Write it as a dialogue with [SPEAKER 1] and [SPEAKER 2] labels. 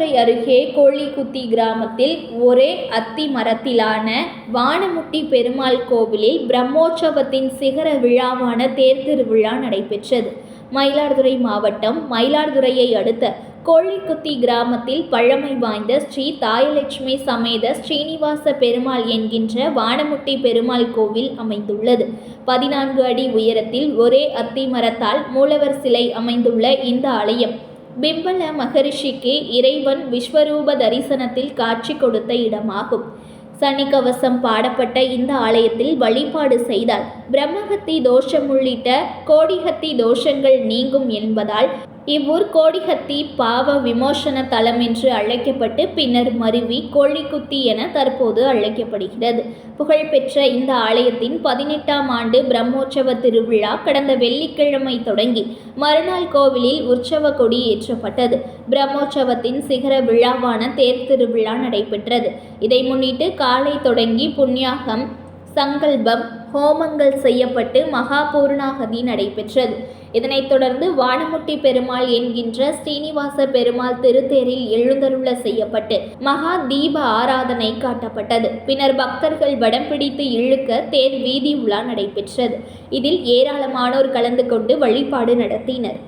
[SPEAKER 1] அருகே கோழிக்குத்தி கிராமத்தில் ஒரே அத்தி மரத்திலான வானமுட்டி பெருமாள் கோவிலில் பிரம்மோற்சவத்தின் சிகர விழாவான தேர் திருவிழா நடைபெற்றது. மயிலாடுதுறை மாவட்டம் மயிலாடுதுறையை அடுத்த கோழிக்குத்தி கிராமத்தில் பழமை வாய்ந்த ஸ்ரீ தாயலட்சுமி சமேத ஸ்ரீனிவாச பெருமாள் என்கின்ற வானமுட்டி பெருமாள் கோவில் அமைந்துள்ளது. பதினான்கு அடி உயரத்தில் ஒரே அத்தி மரத்தால் மூலவர் சிலை அமைந்துள்ள இந்த ஆலயம் பிம்பல மகரிஷிக்கு இறைவன் விஸ்வரூப தரிசனத்தில் காட்சி கொடுத்த இடமாகும். சனிக்கவசம் பாடப்பட்ட இந்த ஆலயத்தில் வழிபாடு செய்தால் பிரம்மகத்தி தோஷம் உள்ளிட்ட கோடிகத்தி தோஷங்கள் நீங்கும் என்பதால் இவ்வூர் கோடிகத்தி பாவ விமோசன தலம் என்று அழைக்கப்பட்டு பின்னர் மருவி கோழிக்குத்தி என தற்போது அழைக்கப்படுகிறது. புகழ்பெற்ற இந்த ஆலயத்தின் பதினெட்டாம் ஆண்டு பிரம்மோற்சவ திருவிழா கடந்த வெள்ளிக்கிழமை தொடங்கி மறுநாள் கோவிலில் உற்சவ கொடி ஏற்றப்பட்டது. பிரம்மோற்சவத்தின் சிகர விழாவான தேர் திருவிழா நடைபெற்றது. இதை முன்னிட்டு காலை தொடங்கி புண்ணியாகம் சங்கல்பம் ஹோமங்கள் செய்யப்பட்டு மகா பூர்ணாகதி நடைபெற்றது. இதனைத் தொடர்ந்து வானமுட்டி பெருமாள் என்கின்ற ஸ்ரீனிவாச பெருமாள் திருத்தேரில் எழுந்தருள செய்யப்பட்டு மகா தீப ஆராதனை காட்டப்பட்டது. பின்னர் பக்தர்கள் வடம் பிடித்து இழுக்க தேர் வீதி உலா நடைபெற்றது. இதில் ஏராளமானோர் கலந்து கொண்டு வழிபாடு நடத்தினர்.